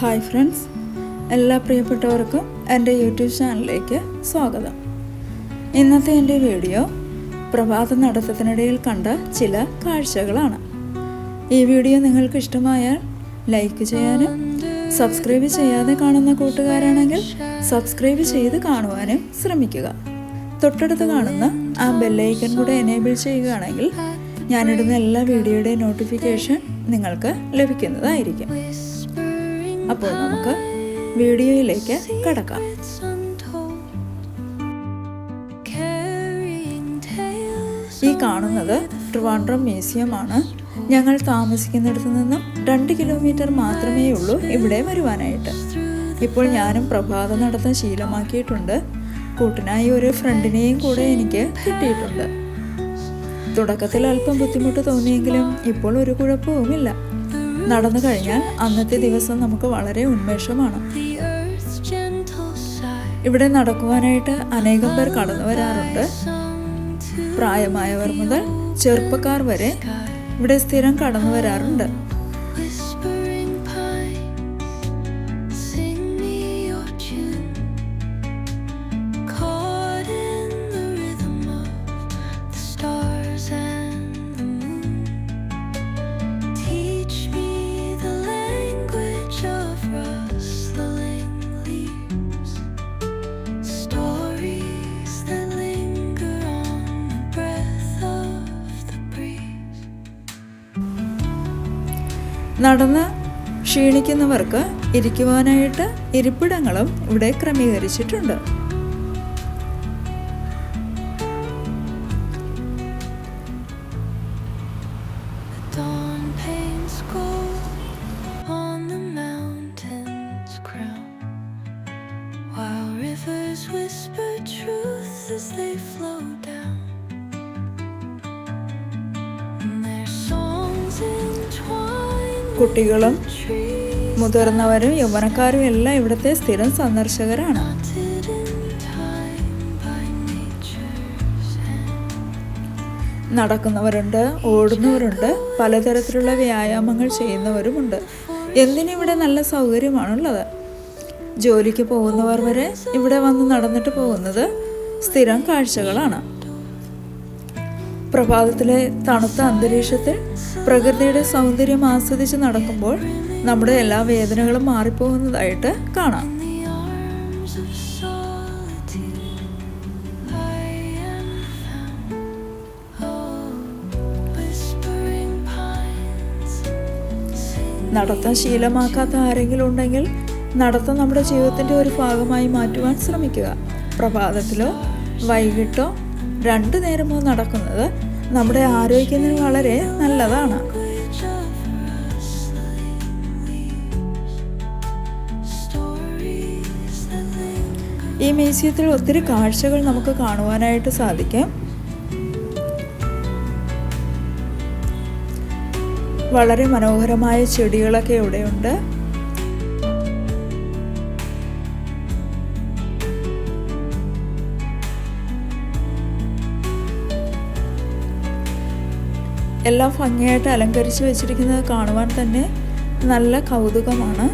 Hi friends എല്ലാ പ്രിയപ്പെട്ടവർക്കും എന്റെ യൂട്യൂബ് ചാനലിലേക്ക് സ്വാഗതം. ഇന്നത്തെ എന്റെ വീഡിയോ പ്രഭാത നടത്തത്തിനിടയിൽ കണ്ട ചില കാഴ്ചകളാണ്. ഈ വീഡിയോ നിങ്ങൾക്ക് ഇഷ്ടമായാൽ ലൈക്ക് ചെയ്യാനും സബ്സ്ക്രൈബ് ചെയ്യാതെ കാണുന്ന കൂട്ടുകാരാണെങ്കിൽ സബ്സ്ക്രൈബ് ചെയ്ത് കാണുവാനും ശ്രമിക്കുക. തൊട്ടടുത്ത് കാണുന്ന ആ ബെല്ലൈക്കൺ കൂടെ എനേബിൾ ചെയ്യുകയാണെങ്കിൽ ഞാനിടുന്ന എല്ലാ വീഡിയോയുടെയും നോട്ടിഫിക്കേഷൻ നിങ്ങൾക്ക് ലഭിക്കുന്നതായിരിക്കും. അപ്പോൾ നമുക്ക് വീഡിയോയിലേക്ക് കടക്കാം. ഈ കാണുന്നത് ട്രിവാൻഡ്രം മ്യൂസിയമാണ് ഞങ്ങൾ താമസിക്കുന്നിടത്ത് നിന്നും രണ്ട് കിലോമീറ്റർ മാത്രമേ ഉള്ളൂ ഇവിടെ വരുവാനായിട്ട്. ഇപ്പോൾ ഞാനും പ്രഭാതം നടത്താൻ ശീലമാക്കിയിട്ടുണ്ട്. കൂട്ടിനായി ഒരു ഫ്രണ്ടിനെയും കൂടെ എനിക്ക് കിട്ടിയിട്ടുണ്ട്. തുടക്കത്തിൽ അല്പം ബുദ്ധിമുട്ട് തോന്നിയെങ്കിലും ഇപ്പോൾ ഒരു കുഴപ്പവുമില്ല. നടന്നു കഴിഞ്ഞാൽ അന്നത്തെ ദിവസം നമുക്ക് വളരെ ഉന്മേഷമാണ്. ഇവിടെ നടക്കുവാനായിട്ട് അനേകം പേർ കടന്നു വരാറുണ്ട്. പ്രായമായവർ മുതൽ ചെറുപ്പക്കാർ വരെ ഇവിടെ സ്ഥിരം കടന്നു വരാറുണ്ട്. നടന്ന് ക്ഷീണിക്കുന്നവർക്ക് ഇരിക്കുവാനായിട്ട് ഇരിപ്പിടങ്ങളും ഇവിടെ ക്രമീകരിച്ചിട്ടുണ്ട് while rivers whisper truth as they flow കുട്ടികളും മുതിർന്നവരും യൗവനക്കാരും എല്ലാം ഇവിടുത്തെ സ്ഥിരം സന്ദർശകരാണ്. നടക്കുന്നവരുണ്ട് ഓടുന്നവരുണ്ട് പലതരത്തിലുള്ള വ്യായാമങ്ങൾ ചെയ്യുന്നവരുമുണ്ട്. എന്തിനിവിടെ നല്ല സൗകര്യമാണുള്ളത്? ജോലിക്ക് പോകുന്നവർ വരെ ഇവിടെ വന്ന് നടന്നിട്ട് പോകുന്നത് സ്ഥിരം കാഴ്ചകളാണ്. പ്രഭാതത്തിലെ തണുത്ത അന്തരീക്ഷത്തിൽ പ്രകൃതിയുടെ സൗന്ദര്യം ആസ്വദിച്ച് നടക്കുമ്പോൾ നമ്മുടെ എല്ലാ വേദനകളും മാറിപ്പോകുന്നതായിട്ട് കാണാം. നടത്താൻ ശീലമാക്കാത്ത ആരെങ്കിലും ഉണ്ടെങ്കിൽ നടത്തം നമ്മുടെ ജീവിതത്തിന്റെ ഒരു ഭാഗമായി മാറ്റുവാൻ ശ്രമിക്കുക. പ്രഭാതത്തിലോ വൈകിട്ടോ രണ്ടു നേരമോ നടക്കുന്നത് നമ്മുടെ ആരോഗ്യത്തിന് വളരെ നല്ലതാണ്. ഈ മ്യൂസിയത്തിൽ ഒത്തിരി കാഴ്ചകൾ നമുക്ക് കാണുവാനായിട്ട് സാധിക്കും വളരെ മനോഹരമായ ചെടികളൊക്കെ ഇവിടെയുണ്ട് എല്ലാം ഭംഗിയായിട്ട് അലങ്കരിച്ച് വെച്ചിരിക്കുന്നത് കാണുവാൻ തന്നെ നല്ല കൗതുകമാണ്.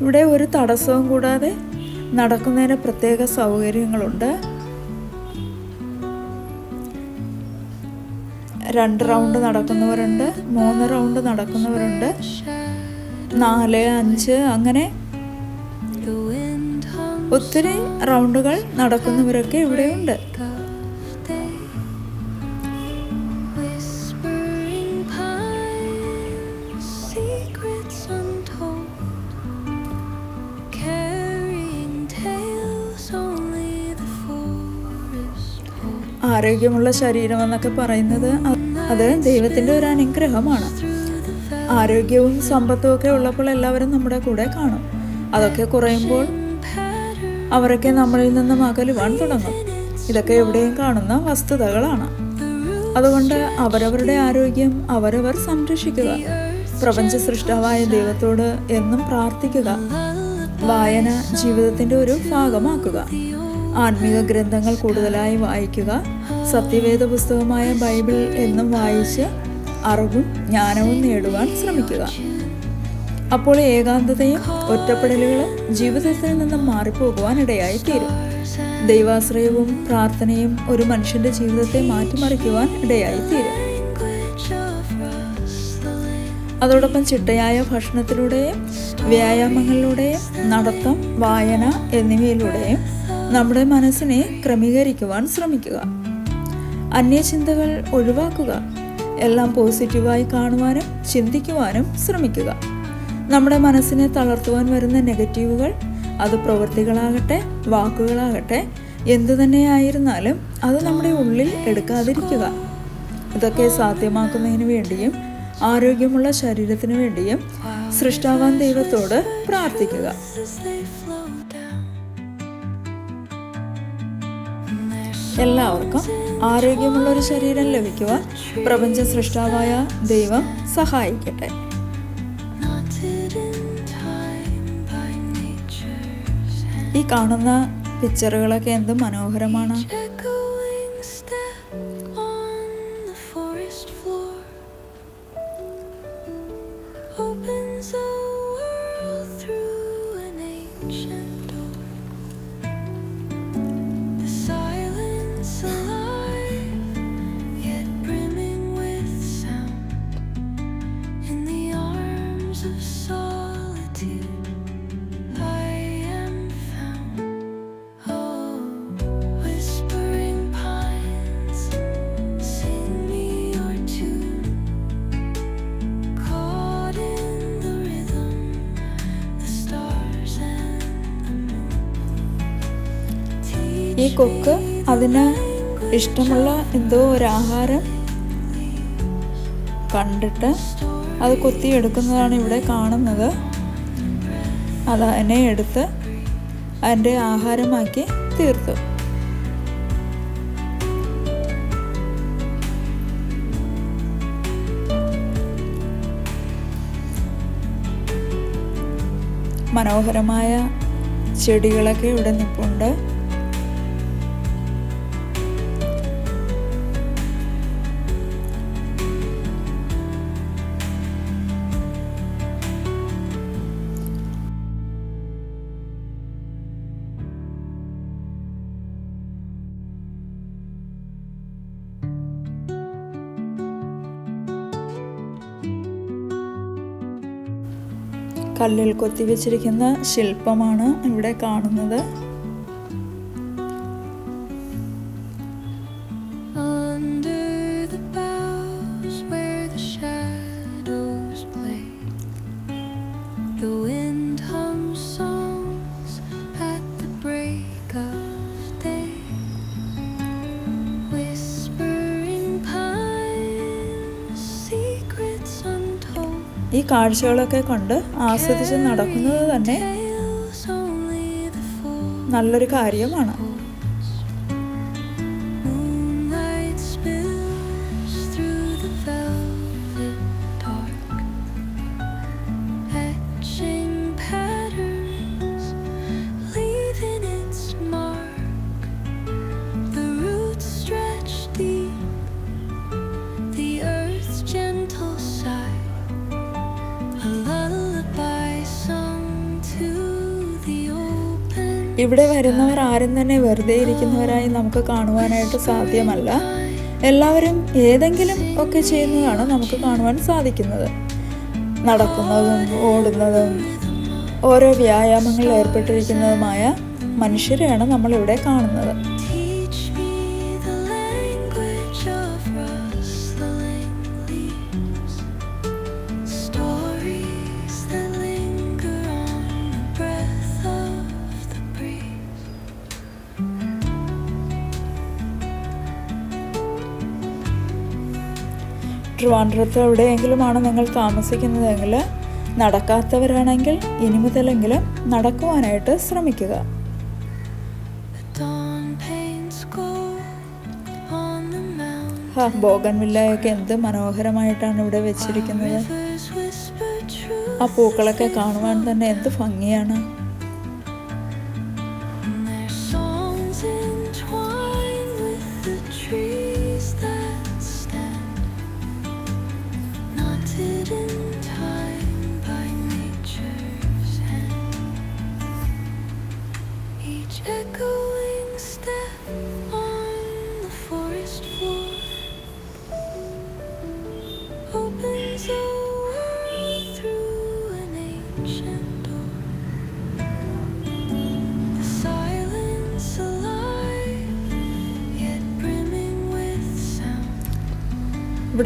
ഇവിടെ ഒരു തടസ്സവും കൂടാതെ നടക്കുന്നതിന് പ്രത്യേക സൗകര്യങ്ങളുണ്ട്. രണ്ട് റൗണ്ട് നടക്കുന്നവരുണ്ട് മൂന്ന് റൗണ്ട് നടക്കുന്നവരുണ്ട് നാല് അഞ്ച് അങ്ങനെ ഒത്തിരി റൗണ്ടുകൾ നടക്കുന്നവരൊക്കെ ഇവിടെയുണ്ട്. ആരോഗ്യമുള്ള ശരീരം എന്നൊക്കെ പറയുന്നത് അത് ദൈവത്തിന്റെ ഒരു അനുഗ്രഹമാണ്. ആരോഗ്യവും സമ്പത്തും ഒക്കെ ഉള്ളപ്പോൾ എല്ലാവരും നമ്മുടെ കൂടെ കാണും. അതൊക്കെ കുറയുമ്പോൾ അവരൊക്കെ നമ്മളിൽ നിന്നും അകലുവാൻ തുടങ്ങും. ഇതൊക്കെ എവിടെയും കാണുന്ന വസ്തുതകളാണ്. അതുകൊണ്ട് അവരവരുടെ ആരോഗ്യം അവരവർ സംരക്ഷിക്കുക. പ്രപഞ്ച സൃഷ്ടാവായ ദൈവത്തോട് എന്നും പ്രാർത്ഥിക്കുക. വായന ജീവിതത്തിന്റെ ഒരു ഭാഗമാക്കുക. ആത്മീക ഗ്രന്ഥങ്ങൾ കൂടുതലായി വായിക്കുക. സത്യവേദ പുസ്തകമായ ബൈബിൾ എന്നും വായിച്ച് അറിവും ജ്ഞാനവും നേടുവാൻ ശ്രമിക്കുക. അപ്പോൾ ഏകാന്തതയും ഒറ്റപ്പെടലുകളും ജീവിതത്തിൽ നിന്നും മാറിപ്പോകുവാൻ ഇടയായി തീരും ദൈവാശ്രയവും പ്രാർത്ഥനയും ഒരു മനുഷ്യന്റെ ജീവിതത്തെ മാറ്റിമറിക്കുവാൻ ഇടയായി തീരും. അതോടൊപ്പം ചിട്ടയായ ഭക്ഷണത്തിലൂടെയും വ്യായാമങ്ങളിലൂടെയും നടത്തം വായന എന്നിവയിലൂടെയും നമ്മുടെ മനസ്സിനെ ക്രമീകരിക്കുവാൻ ശ്രമിക്കുക. അന്യചിന്തകൾ ഒഴിവാക്കുക. എല്ലാം പോസിറ്റീവായി കാണുവാനും ചിന്തിക്കുവാനും ശ്രമിക്കുക. നമ്മുടെ മനസ്സിനെ തളർത്തുവാൻ വരുന്ന നെഗറ്റീവുകൾ അത് പ്രവൃത്തികളാകട്ടെ വാക്കുകളാകട്ടെ എന്തു തന്നെയായിരുന്നാലും അത് നമ്മുടെ ഉള്ളിൽ എടുക്കാതിരിക്കുക. ഇതൊക്കെ സാധ്യമാക്കുന്നതിന് വേണ്ടിയും ആരോഗ്യമുള്ള ശരീരത്തിന് വേണ്ടിയും സൃഷ്ടാവാൻ ദൈവത്തോട് പ്രാർത്ഥിക്കുക. എല്ലാവർക്കും ആരോഗ്യമുള്ള ഒരു ശരീരം ലഭിക്കുവാൻ പ്രപഞ്ച സൃഷ്ടാവായ ദൈവം സഹായിക്കട്ടെ. ഈ കാണുന്ന പിക്ചറുകളൊക്കെ എന്ത് മനോഹരമാണ് കൊക്ക് അതിന് ഇഷ്ടമുള്ള എന്തോ ഒരു ആഹാരം കണ്ടിട്ട് അത് കൊത്തി എടുക്കുന്നതാണ് ഇവിടെ കാണുന്നത്. അത് അതിനെ എടുത്ത് അതിന്റെ ആഹാരമാക്കി തീർത്തു. മനോഹരമായ ചെടികളൊക്കെ ഇവിടെ നിൽപ്പുണ്ട് കല്ലിൽ കൊത്തിവെച്ചിരിക്കുന്ന ശില്പമാണ് ഇവിടെ കാണുന്നത് the wind hums കാഴ്ചകളൊക്കെ കണ്ട് ആസ്വദിച്ച് നടക്കുന്നത് തന്നെ നല്ലൊരു കാര്യമാണ്. ഇവിടെ വരുന്നവർ ആരും തന്നെ വെറുതെ ഇരിക്കുന്നവരായി നമുക്ക് കാണുവാനായിട്ട് സാധ്യമല്ല. എല്ലാവരും ഏതെങ്കിലും ഒക്കെ ചെയ്യുന്നതാണ് നമുക്ക് കാണുവാൻ സാധിക്കുന്നത്. നടക്കുന്നതും ഓടുന്നതും ഓരോ വ്യായാമങ്ങളിൽ ഏർപ്പെട്ടിരിക്കുന്നതുമായ മനുഷ്യരെയാണ് നമ്മളിവിടെ കാണുന്നത്. ട്രിവാൻഡ്രത്ത് എവിടെയെങ്കിലുമാണ് നിങ്ങൾ താമസിക്കുന്നതെങ്കിൽ നടക്കാത്തവരാണെങ്കിൽ ഇനി മുതലെങ്കിലും നടക്കുവാനായിട്ട് ശ്രമിക്കുക The dawn paints gold on the mountain. ഹാ ബോഗൻ എന്ത് മനോഹരമായിട്ടാണ് ഇവിടെ വെച്ചിരിക്കുന്നത്. ആ പൂക്കളൊക്കെ കാണുവാൻ തന്നെ എന്ത് ഭംഗിയാണ്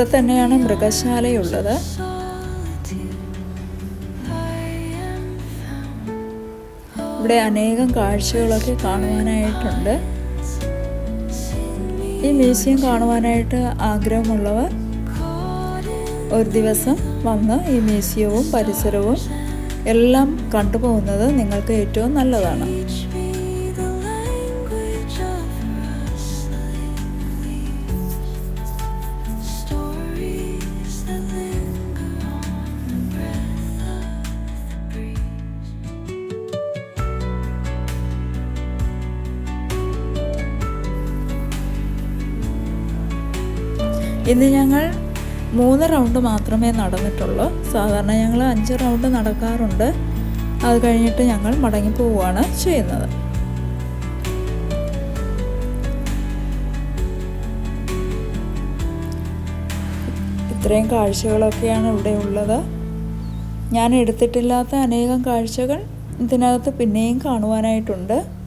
ഇവിടെ തന്നെയാണ് മൃഗശാലയുള്ളത്. ഇവിടെ അനേകം കാഴ്ചകളൊക്കെ കാണുവാനായിട്ടുണ്ട് ഈ മ്യൂസിയം കാണുവാനായിട്ട് ആഗ്രഹമുള്ളവർ ഒരു ദിവസം വന്ന് ഈ മ്യൂസിയവും പരിസരവും എല്ലാം കണ്ടുപോകുന്നത് നിങ്ങൾക്ക് ഏറ്റവും നല്ലതാണ് ഇന്ന് ഞങ്ങൾ മൂന്ന് റൗണ്ട് മാത്രമേ നടന്നിട്ടുള്ളൂ. സാധാരണ ഞങ്ങൾ അഞ്ച് റൗണ്ട് നടക്കാറുണ്ട്. അത് കഴിഞ്ഞിട്ട് ഞങ്ങൾ മടങ്ങി പോവുകയാണ് ചെയ്യുന്നത്. ഇത്രയും കാഴ്ചകളൊക്കെയാണ് ഇവിടെ ഉള്ളത്. ഞാൻ എടുത്തിട്ടില്ലാത്ത അനേകം കാഴ്ചകൾ ഇതിനകത്ത് പിന്നെയും കാണുവാനായിട്ടുണ്ട്.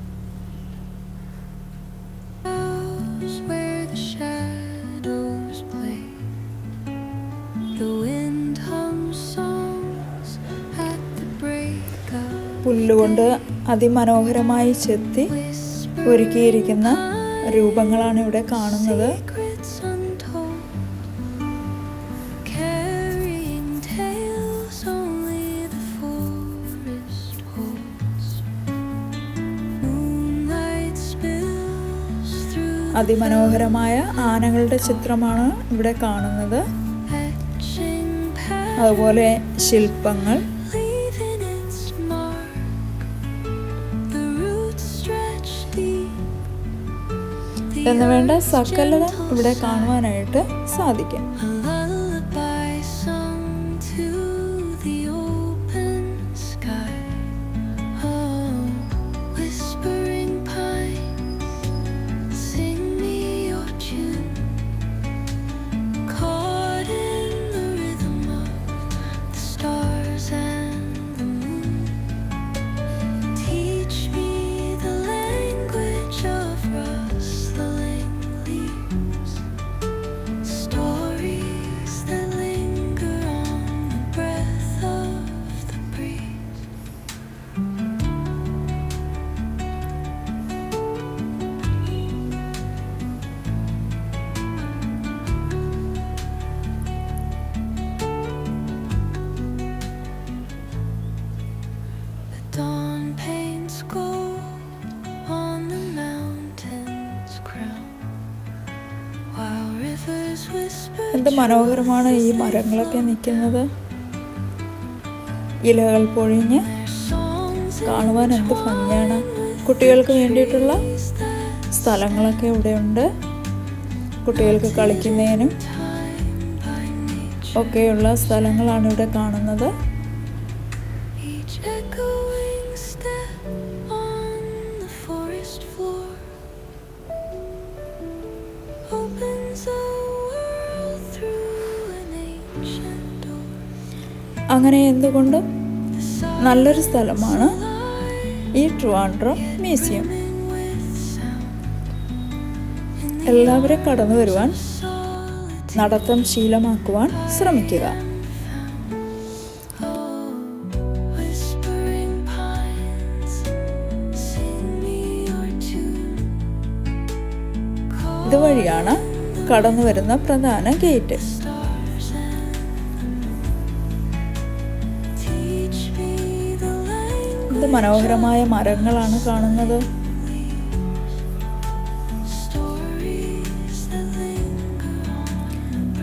അതിമനോഹരമായി ചെത്തി ഒരുക്കിയിരിക്കുന്ന രൂപങ്ങളാണ് ഇവിടെ കാണുന്നത്. അതിമനോഹരമായ ആനകളുടെ ചിത്രമാണ് ഇവിടെ കാണുന്നത്. അതുപോലെ ശില്പങ്ങൾ. എന്ന് വേണ്ട സകലതും ഇവിടെ കാണുവാനായിട്ട് സാധിക്കും. എന്ത് മനോഹരമാണ് ഈ മരങ്ങളൊക്കെ നിൽക്കുന്നത്. ഇലകൾ പൊഴിഞ്ഞ് കാണുവാൻ എന്ത് ഭംഗിയാണ്. കുട്ടികൾക്ക് വേണ്ടിയിട്ടുള്ള സ്ഥലങ്ങളൊക്കെ ഇവിടെയുണ്ട്. കുട്ടികൾക്ക് കളിക്കുന്നതിനും ഒക്കെയുള്ള സ്ഥലങ്ങളാണ് ഇവിടെ കാണുന്നത്. അങ്ങനെ എന്തുകൊണ്ടും? നല്ലൊരു സ്ഥലമാണ് ഈ ട്രിവാൻഡ്രം മ്യൂസിയം. എല്ലാവരും കടന്നു വരുവാൻ നടത്തം ശീലമാക്കുവാൻ ശ്രമിക്കുക. ഇതുവഴിയാണ് കടന്നു വരുന്ന പ്രധാന ഗേറ്റ്. language മനോഹരമായ മരങ്ങളാണ് കാണുന്നത്.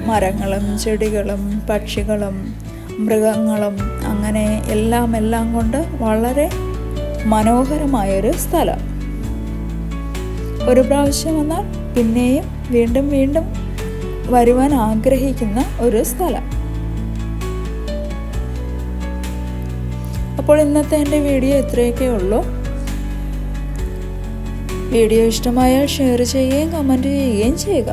മരങ്ങളും ചെടികളും പക്ഷികളും മൃഗങ്ങളും അങ്ങനെ എല്ലാം എല്ലാം കൊണ്ട് വളരെ മനോഹരമായൊരു സ്ഥലം. ഒരു പ്രാവശ്യം വന്നാൽ പിന്നെയും വീണ്ടും വീണ്ടും വരുവാൻ ആഗ്രഹിക്കുന്ന ഒരു സ്ഥലം. അപ്പോൾ ഇന്നത്തെ എന്റെ വീഡിയോ ഇത്രയൊക്കെ ഉള്ളൂ. വീഡിയോ ഇഷ്ടമായാൽ ഷെയർ ചെയ്യുകയും കമന്റ് ചെയ്യുകയും ചെയ്യുക.